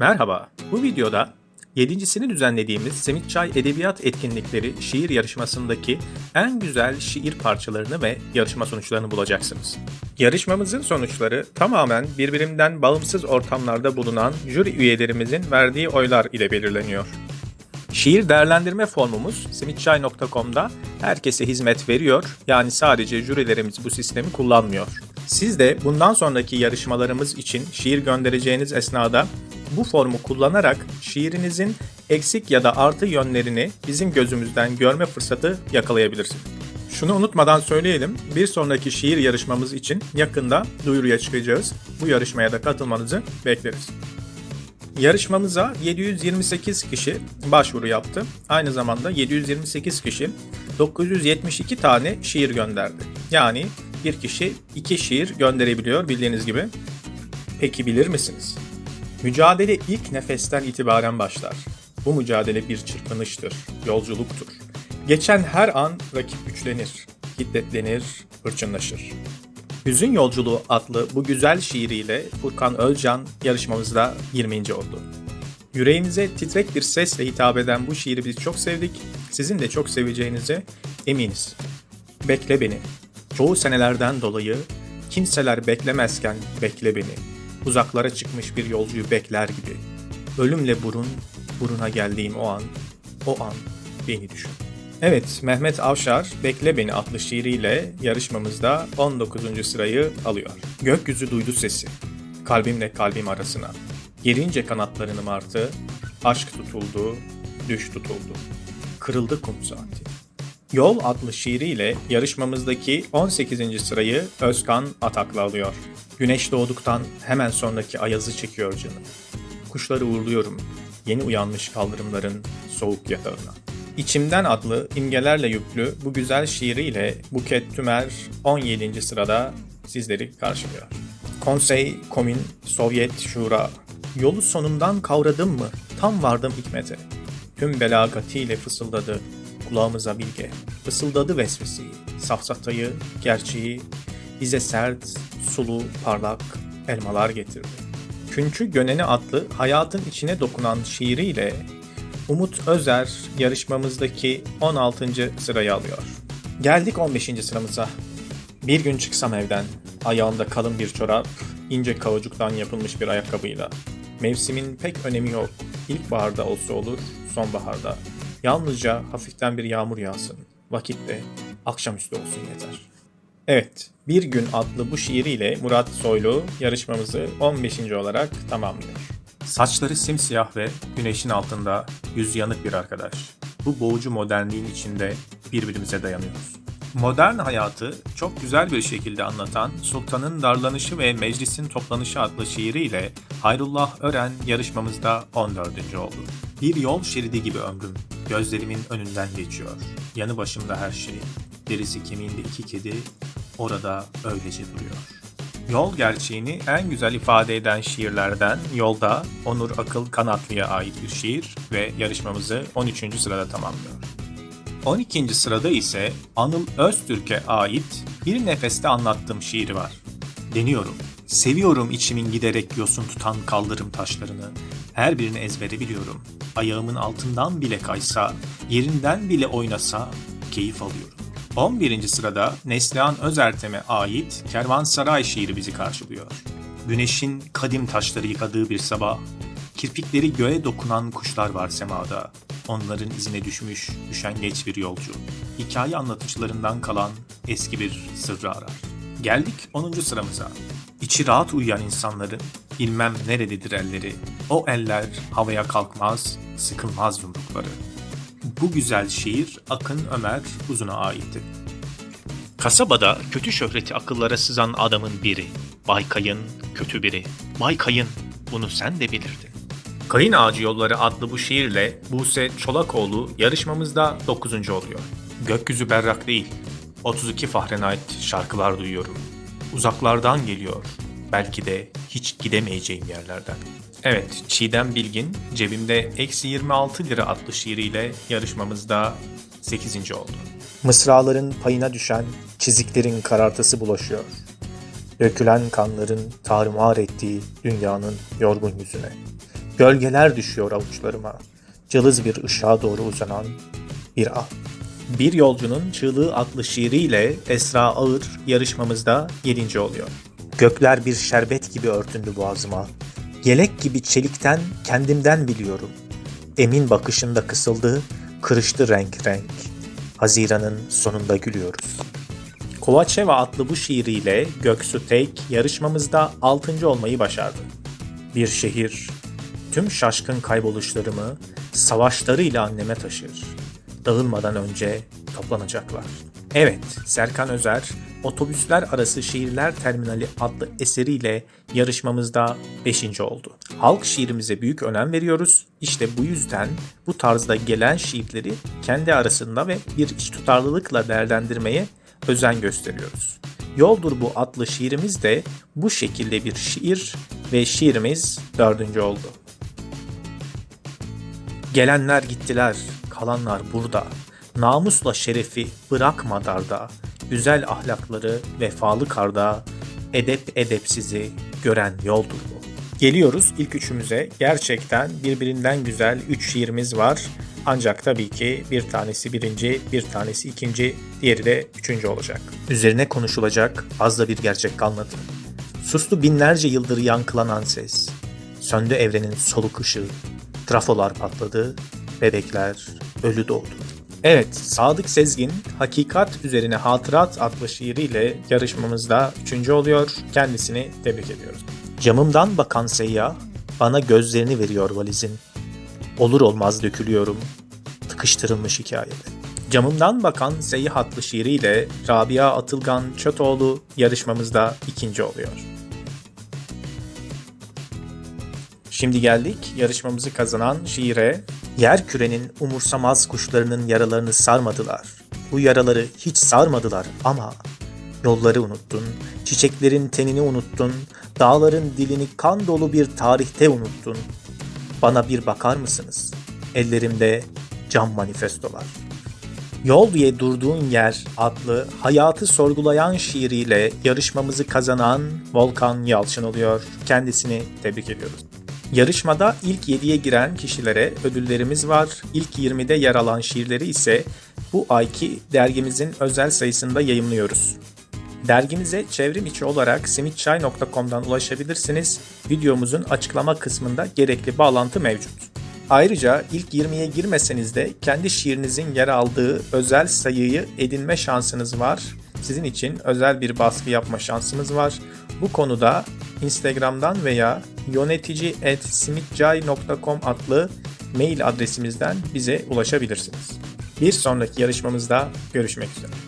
Merhaba, bu videoda 7.sini düzenlediğimiz Semih Çay Edebiyat Etkinlikleri şiir yarışmasındaki en güzel şiir parçalarını ve yarışma sonuçlarını bulacaksınız. Yarışmamızın sonuçları tamamen birbirinden bağımsız ortamlarda bulunan jüri üyelerimizin verdiği oylar ile belirleniyor. Şiir değerlendirme formumuz simitçay.com'da herkese hizmet veriyor. Yani sadece jürilerimiz bu sistemi kullanmıyor. Siz de bundan sonraki yarışmalarımız için şiir göndereceğiniz esnada bu formu kullanarak şiirinizin eksik ya da artı yönlerini bizim gözümüzden görme fırsatı yakalayabilirsiniz. Şunu unutmadan söyleyelim, bir sonraki şiir yarışmamız için yakında duyuruya çıkacağız. Bu yarışmaya da katılmanızı bekleriz. Yarışmamıza 728 kişi başvuru yaptı. Aynı zamanda 728 kişi 972 tane şiir gönderdi. Yani bir kişi iki şiir gönderebiliyor bildiğiniz gibi. Peki bilir misiniz? Mücadele ilk nefesten itibaren başlar. Bu mücadele bir çırpınıştır, yolculuktur. Geçen her an rakip güçlenir, hiddetlenir, hırçınlaşır. Hüzün Yolculuğu adlı bu güzel şiiriyle Furkan Özcan yarışmamızda 20. oldu. Yüreğinize titrek bir sesle hitap eden bu şiiri biz çok sevdik. Sizin de çok seveceğinize eminiz. Bekle beni. Çoğu senelerden dolayı kimseler beklemezken bekle beni. Uzaklara çıkmış bir yolcuyu bekler gibi. Ölümle burun, buruna geldiğim o an, o an beni düşün. Evet, Mehmet Avşar Bekle Beni adlı şiiriyle yarışmamızda 19. sırayı alıyor. Gökyüzü duydu sesi, kalbimle kalbim arasına. Gelince kanatlarını martı, aşk tutuldu, düş tutuldu. Kırıldı kum saati. Yol adlı şiiriyle yarışmamızdaki 18. sırayı Özkan Atak'la alıyor. Güneş doğduktan hemen sonraki ayazı çekiyor canım. Kuşları uğurluyorum, yeni uyanmış kaldırımların soğuk yatağına. İçimden adlı imgelerle yüklü bu güzel şiiriyle Buket Tümer 17. sırada sizleri karşılıyor. Konsey, Komün, Sovyet, Şura. Yolu sonundan kavradım mı? Tam vardım hikmete. Tüm belagatiyle fısıldadı kulağımıza bilge. Fısıldadı vesveseyi, safsatayı, gerçeği, bize sert, sulu, parlak elmalar getirdi. Küncü Göneni adlı hayatın içine dokunan şiiriyle Umut Özer yarışmamızdaki 16. sırayı alıyor. Geldik 15. sıramıza. Bir gün çıksam evden, ayağımda kalın bir çorap, ince kaucuktan yapılmış bir ayakkabıyla. Mevsimin pek önemi yok. İlkbaharda olsa olur, sonbaharda. Yalnızca hafiften bir yağmur yağsın. Vakitte akşamüstü olsun yeter. Evet, Bir Gün adlı bu şiiriyle Murat Soylu yarışmamızı 15. olarak tamamlıyor. Saçları simsiyah ve güneşin altında yüz yanık bir arkadaş. Bu boğucu modernliğin içinde birbirimize dayanıyoruz. Modern hayatı çok güzel bir şekilde anlatan Sultanın Darlanışı ve Meclisin Toplanışı adlı şiiriyle Hayrullah Ören yarışmamızda 14. oldu. Bir yol şeridi gibi ömrüm, gözlerimin önünden geçiyor. Yanı başımda her şey, derisi kemiğinde iki kedi, orada öylece duruyor. Yol gerçeğini en güzel ifade eden şiirlerden Yolda Onur Akıl Kanatlı'ya ait bir şiir ve yarışmamızı 13. sırada tamamlıyor. 12. sırada ise Anıl Öztürk'e ait Bir Nefeste Anlattığım şiiri var. Deniyorum. Seviyorum içimin giderek yosun tutan kaldırım taşlarını. Her birini ezbere biliyorum. Ayağımın altından bile kaysa, yerinden bile oynasa keyif alıyorum. 11. sırada Neslihan Özertem'e ait Kervansaray şiiri bizi karşılıyor. Güneşin kadim taşları yıkadığı bir sabah, kirpikleri göğe dokunan kuşlar var semada. Onların izine düşmüş, üşengeç bir yolcu. Hikaye anlatıcılarından kalan eski bir sırrı arar. Geldik 10. sıramıza. İçi rahat uyuyan insanların bilmem nerededir elleri. O eller havaya kalkmaz, sıkılmaz yumrukları. Bu güzel şiir Akın Ömer Uzun'a aitti. Kasabada kötü şöhreti akıllara sızan adamın biri. Baykay'ın kötü biri. Baykay'ın bunu sen de bilirdin. Kayın Ağacı Yolları adlı bu şiirle Buse Çolakoğlu yarışmamızda 9. oluyor. Gökyüzü berrak değil. 32 Fahrenheit şarkılar duyuyorum. Uzaklardan geliyor. Belki de hiç gidemeyeceğim yerlerden. Evet, Çiğdem Bilgin cebimde eksi 26 lira adlı şiiriyle yarışmamızda 8. oldu. Mısraların payına düşen çiziklerin karartısı bulaşıyor. Dökülen kanların tarumar ettiği dünyanın yorgun yüzüne. Gölgeler düşüyor avuçlarıma. Cılız bir ışığa doğru uzanan bir ah. Bir Yolcunun Çığlığı adlı şiiriyle Esra Ağır yarışmamızda 7. oluyor. Gökler bir şerbet gibi örtündü boğazıma. Yelek gibi çelikten kendimden biliyorum. Emin bakışında kısıldı, kırıştı renk renk. Haziran'ın sonunda gülüyoruz. Kovaçeva adlı bu şiiriyle Göksu Tek yarışmamızda 6. olmayı başardı. Bir şehir, tüm şaşkın kayboluşlarımı savaşlarıyla anneme taşır. Dağılmadan önce toplanacaklar. Evet, Serkan Özer, Otobüsler Arası Şiirler Terminali adlı eseriyle yarışmamızda 5. oldu. Halk şiirimize büyük önem veriyoruz. İşte bu yüzden bu tarzda gelen şiirleri kendi arasında ve bir iç tutarlılıkla değerlendirmeye özen gösteriyoruz. Yoldur bu adlı şiirimiz de bu şekilde bir şiir ve şiirimiz dördüncü oldu. Gelenler gittiler, kalanlar burada. Namusla şerefi bırakma darda. Güzel ahlakları vefalı karda. Edep edepsizi gören yoldur bu. Geliyoruz ilk üçümüze. Gerçekten birbirinden güzel üç şiirimiz var. Ancak tabii ki bir tanesi birinci, bir tanesi ikinci, diğeri de üçüncü olacak. Üzerine konuşulacak az da bir gerçek kalmadı. Sustu binlerce yıldır yankılanan ses. Söndü evrenin soluk ışığı. Trafolar patladı, bebekler ölü doğdu. Evet, Sadık Sezgin Hakikat Üzerine Hatırat adlı şiiriyle yarışmamızda üçüncü oluyor. Kendisini tebrik ediyoruz. Camımdan bakan seyyah bana gözlerini veriyor valizin. Olur olmaz dökülüyorum. Tıkıştırılmış hikayede. Camımdan bakan seyyah adlı şiiriyle Rabia Atılgan Çötoğlu yarışmamızda ikinci oluyor. Şimdi geldik yarışmamızı kazanan şiire. Yer kürenin umursamaz kuşlarının yaralarını sarmadılar. Bu yaraları hiç sarmadılar ama yolları unuttun, çiçeklerin tenini unuttun, dağların dilini kan dolu bir tarihte unuttun. Bana bir bakar mısınız? Ellerimde cam manifestolar. Yol diye durduğun yer adlı hayatı sorgulayan şiiriyle yarışmamızı kazanan Volkan Yalçın oluyor. Kendisini tebrik ediyoruz. Yarışmada ilk 7'ye giren kişilere ödüllerimiz var. İlk 20'de yer alan şiirleri ise bu ayki dergimizin özel sayısında yayımlıyoruz. Dergimize çevrim içi olarak simitçay.com'dan ulaşabilirsiniz. Videomuzun açıklama kısmında gerekli bağlantı mevcut. Ayrıca ilk 20'ye girmeseniz de kendi şiirinizin yer aldığı özel sayıyı edinme şansınız var. Sizin için özel bir baskı yapma şansımız var. Bu konuda Instagram'dan veya yönetici.simitcay.com adlı mail adresimizden bize ulaşabilirsiniz. Bir sonraki yarışmamızda görüşmek üzere.